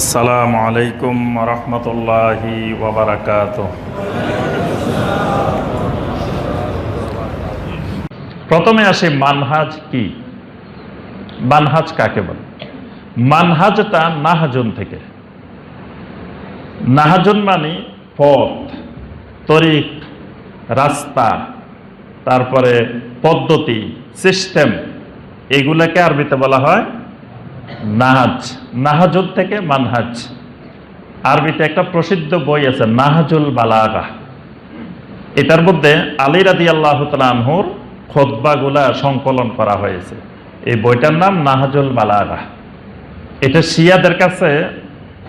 আসসালামু আলাইকুম রহমতুল্লাহি ওবরাকাত প্রথমে আসি মানহাজ কি? মানহাজ কাকে বলে? মানহাজটা নাহাজন থেকে। নাহাজুন মানে পথ তরিক রাস্তা, তারপরে পদ্ধতি, সিস্টেম, এগুলাকে আরবিতে বলা হয় নাহাজ। নাহাজুল থেকে মানহাজ। আরবিতে একটা প্রসিদ্ধ বই আছে, নাহাজুল বালাগা। এটার মধ্যে আলী রাদি আল্লাহ খোদ্বাগুলা সংকলন করা হয়েছে। এই বইটার নাম নাহাজুল বালাগা। এটা শিয়াদের কাছে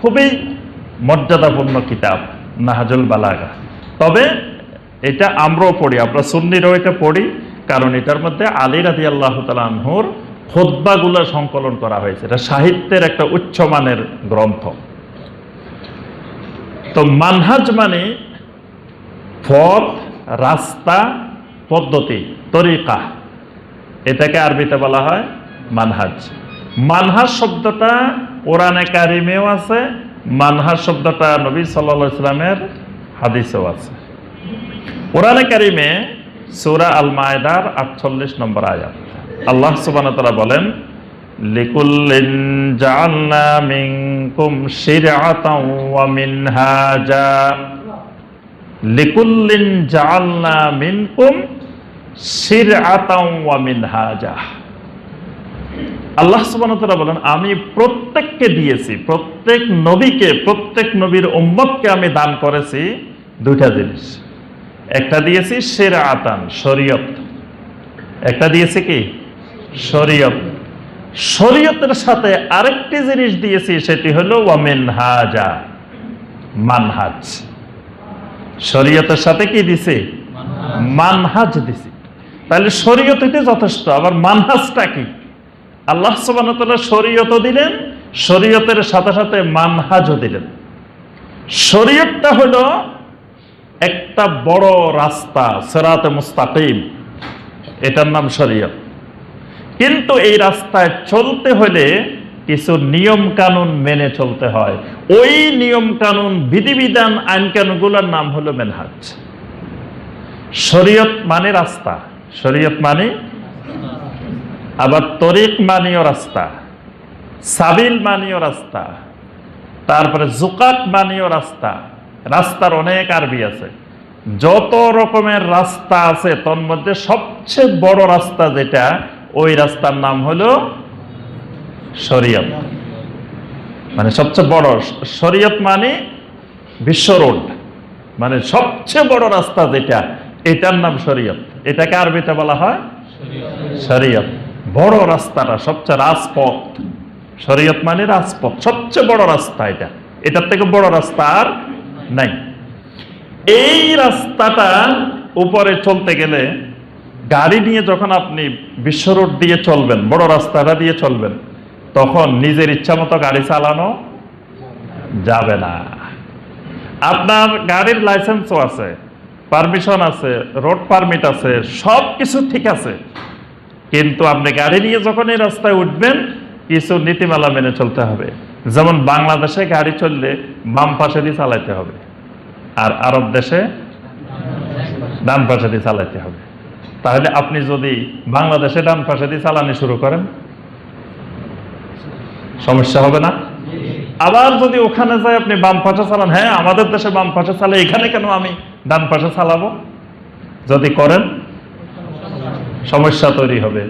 খুবই মর্যাদাপূর্ণ কিতাব, নাহাজুল বালাগা। তবে এটা আমরাও পড়ি, আমরা সুন্নিরও এটা পড়ি, কারণ এটার মধ্যে আলী রাদি আল্লাহ আনহুর খোদ্বাগুলো সংকলন করা হয়েছে। এটা সাহিত্যের একটা উচ্চমানের গ্রন্থ। তো মানহাজ মানে পথ, রাস্তা, পদ্ধতি, তরিকা। এটাকে আরবিতে বলা হয় মানহাজ। মানহাজ শব্দটা কোরআনে কারিমেও আছে, মানহাজ শব্দটা নবী সাল্লা ইসলামের হাদিসেও আছে। কোরআনে কারিমে সৌরা আল মায়দার আটচল্লিশ নম্বর আয়াত। আল্লাহ সুবান বলেন, লিকুল্লিন জাআলনা মিনকুম লিকুল্লিন আল্লাহ বলেন, আমি প্রত্যেককে দিয়েছি, প্রত্যেক নবীকে, প্রত্যেক নবীর উম্মতকে আমি দান করেছি দুইটা জিনিস। একটা দিয়েছি শিরআতান, শরীয়ত। একটা দিয়েছি কি? শরীয়ত। শরীয়তের সাথে আরেকটি জিনিস দিয়েছি সেটি হলো ওয়ামিন হাজা মানহাজ। শরীয়তের সাথে কি দিছে? মানহাজ। দিছি। তাহলে শরীয়ত হইতে যথেষ্ট আবার মানহাজটা কি? আল্লাহ সুবাহতাল্লাহ শরীয়তও দিলেন শরীয়তের সাথে সাথে মানহাজও দিলেন। শরীয়তটা হলো একটা বড় রাস্তা সেরাতে মুস্তাকিম। এটার নাম শরীয়ত। কিন্তু এই রাস্তায় চলতে হলে কিছু নিয়ম কানুন মেনে চলতে হয়। ওই নিয়ম কানুন বিধিবিধান আইন কানুনগুলোর নাম হলো মেনহাজ। শরীয়ত মানে রাস্তা। শরীয়ত মানে? আবার তরিক মানীয় রাস্তা। সাবিল মানীয় রাস্তা। তারপরে জুকাত মানীয় রাস্তা। রাস্তার অনেক আরবি আছে। যত রকমের রাস্তা আছে তোর মধ্যে সবচেয়ে বড় রাস্তা যেটা ওই রাস্তার নাম হলো শরীয়ত। মানে সবচেয়ে বড় শরীয়ত মানে বিশ্ব রোড। মানে সবচেয়ে বড় রাস্তা যেটা এটার নাম শরীয়ত। এটাকে আরবিতে বলা হয় শরীয়ত। বড় রাস্তাটা সবচেয়ে রাজপথ। শরীয়ত মানে রাজপথ। সবচেয়ে বড় রাস্তা এটা। এটার থেকে বড় রাস্তা আর নাই। এই রাস্তাটা উপরে চলতে গেলে গাড়ি নিয়ে যখন আপনি বিশ্ব রোড দিয়ে চলবেন, বড় রাস্তাটা দিয়ে চলবেন, তখন নিজের ইচ্ছা মতো গাড়ি চালানো যাবে না। আপনার গাড়ির লাইসেন্সও আছে, পারমিশন আছে, রোড পারমিট আছে, সব কিছু ঠিক আছে। কিন্তু আপনি গাড়ি নিয়ে যখন এই রাস্তায় উঠবেন, কিছু নীতিমালা মেনে চলতে হবে। যেমন বাংলাদেশে গাড়ি চললে বাম পাশে দিয়ে চালাইতে হবে, আর আরব দেশে ডান পাশে দিয়ে চালাইতে হবে। তাহলে আপনি যদি বাংলাদেশে ডান পাশে দিয়ে চালানি শুরু করেন, সমস্যা হবে না? আবার যদি ওখানে যাই আপনি বাম পাশে চালান হ্যাঁ আমাদের দেশে বাম পাশে চালে, এখানে কেন আমি ডান পাশে চালাবো? যদি করেন, সমস্যা তৈরি হবে।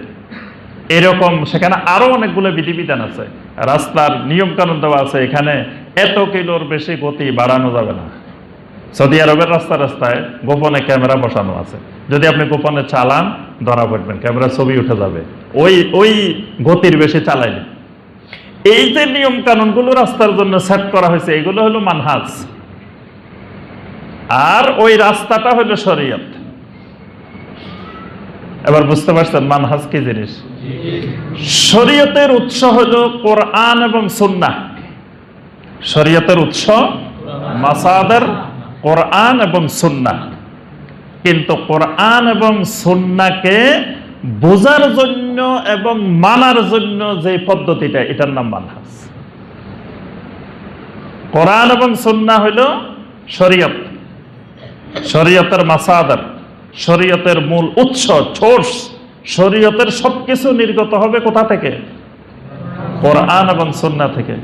এরকম সেখানে আরও অনেকগুলো বিধিবিধান আছে। রাস্তার নিয়ম কানুন দেওয়া আছে, এখানে এত কিলোর বেশি গতি বাড়ানো যাবে না। সৌদি আরবের রাস্তা রাস্তায় গোপনে ক্যামেরা বসানো আছে। যদি আপনি গোপনে চালান, ধরা পড়বেন, ক্যামেরা ছবি উঠে যাবে। ওই ওই গতির বেশি চালাইলে। এই যে নিয়ম কানুনগুলো রাস্তার জন্য সেট করা হয়েছে, এগুলো হলো মানহাজ। আর ওই রাস্তাটা হলো শরীয়ত। এবার বুঝতে পারছেন মানহাজ কি জিনিস? শরীয়তের উৎস হলো কোরআন এবং সুন্না শরীয়তের উৎস মাসাদের কোরআন এবং সুন্না কিন্তু কোরআন এবং সুন্নাকে বোঝার জন্য এবং মানার জন্য যে পদ্ধতিটা এটার নাম মানহাজ কোরআন এবং সুন্না হইল শরীয়ত শরীয়তের মাসাদার শরীয়তের মূল উৎস সোর্স শরীয়তের সবকিছু নির্গত হবে কোথা থেকে কোরআন এবং সুন্না থেকে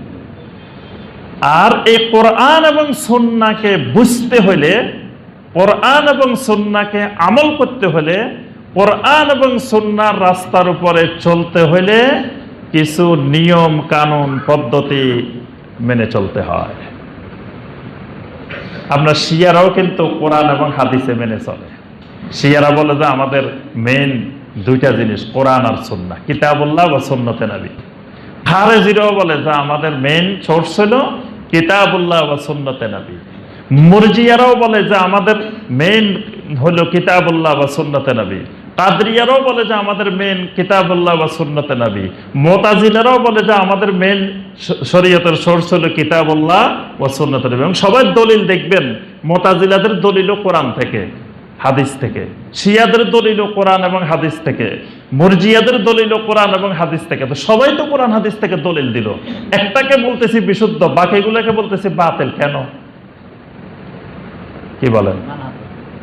আর এই কোরআন এবং সুন্নাকে বুঝতে হলে, কোরআন এবং সুন্নাকে আমল করতে হলে, কোরআন এবং সুন্নার রাস্তার উপরে চলতে হলে কিছু নিয়ম কানুন পদ্ধতি মেনে চলতে হয়। আমরা শিয়ারাও কিন্তু কোরআন এবং হাদিসে মেনে চলে। শিয়ারা বলে যে আমাদের মেন দুইটা জিনিস, কোরআন আর সুন্না, কিতাবুল্লাহ বা সুন্নতে নবী। খারেজিরাও বলে যে আমাদের মেন সোর্স হলো কিতাবুল্লাহ বা সুন্নতে নাবি। মুরজিয়ারাও বলে যে আমাদের মেন হলো কিতাবুল্লাহ বা সুন্নতে নাবি। কাদরিয়ারাও বলে যে আমাদের মেন কিতাবুল্লাহ বা সুন্নতে নাবি। মোতাজিলারাও বলে যে আমাদের মেন শরীয়তের সোর্স হলো কিতাবুল্লাহ ও সুন্নতে নবী। এবং সবাই দলিল দেখবেন, মোতাজিলাদের দলিলও কোরআন থেকে। হাদিস থেকে। শিয়াদের দলিল কোরআন এবং হাদিস থেকে। মুরজিয়াদের দলিল কোরআন এবং হাদিস থেকে। তো সবাই তো কোরআন, হাদিস থেকে দলিল দিল। একটাকে বলতেছি বিশুদ্ধ, বাকিগুলোকে বলতেছি বাতিল। কেন? কি বলেন?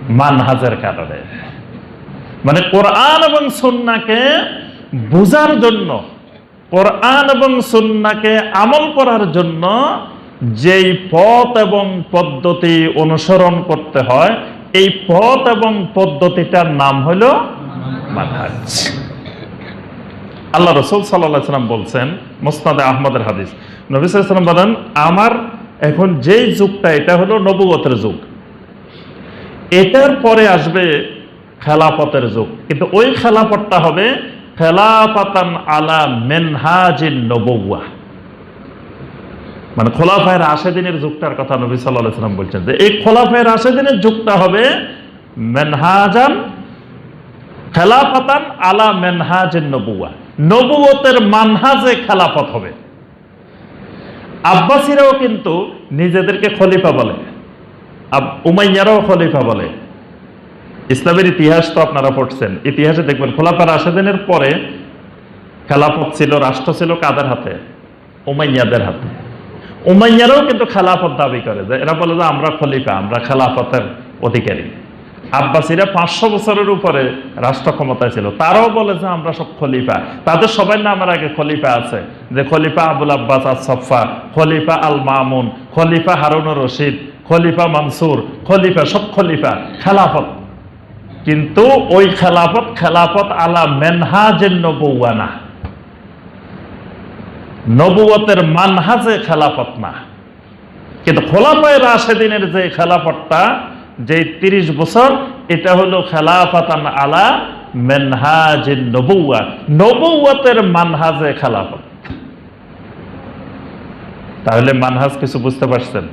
মানহাজের কারণে। মানে কোরআন এবং সুন্নাকে বোঝার জন্য, কোরআন এবং সুন্নাকে আমল করার জন্য যেই পথ এবং পদ্ধতি অনুসরণ করতে হয় এই পথ এবং পদ্ধতিটার নাম হল মানহাজ। আল্লাহ রসুল সাল্লাম বলছেন মোস্তাদে আহমদের হাদিস। নবী সাল্লাম বলেন, আমার এখন যেই যুগটা, এটা হলো নবুগতের যুগ। এটার পরে আসবে খেলাপথের যুগ। কিন্তু ওই খেলাপথটা হবে খেলাপাতান আলা মেনহাজিন নবুয়া মানে খোলাফায়ের আশেদিনের যুগটার কথা নবী সাল্লাহ সাল্লাম বলছেন যে এই খোলাফায়ের আশেদিনের যুগটা হবে মেনহাজান খেলাফাতান আলা মেনহাজের নবুয়া নবুয়তের মানহাজে খেলাফত হবে। আব্বাসীরাও কিন্তু নিজেদেরকে খলিফা বলে উমাইয়ারাও খলিফা বলে। ইসলামের ইতিহাস তো আপনারা পড়ছেন। ইতিহাসে দেখবেন খোলাফার আশেদিনের পরে খেলাফত ছিল, রাষ্ট্র ছিল কাদের হাতে? উমাইয়াদের হাতে। উমাইয়ারাও কিন্তু খেলাফত দাবি করে যে, এরা বলে যে আমরা খলিফা, আমরা খেলাফতের অধিকারী। আব্বাসীরা পাঁচশো বছরের উপরে রাষ্ট্র ক্ষমতায় ছিল। তারাও বলে যে আমরা সব খলিফা। তাদের সবাই নামের আগে খলিফা আছে। যে খলিফা আবুল আব্বাস আসফা খলিফা আল মামুন খলিফা হারুনুর রশিদ, খলিফা মানসুর, খলিফা, সব খলিফা, খেলাফত। কিন্তু ওই খেলাফত খেলাফত আলা মেনহাজের নবুয়া না নবুয়তের মানহাজে খেলাফত না। কিন্তু খোলাফায় রাশেদিনের যে খেলাফতটা যে তিরিশ বছর, এটা হলো খেলাফতান আলা মেনহাজ নবুয়া নবুয়তের মানহাজে খেলাফত। তাহলে মানহাজ কিছু বুঝতে পারছেন?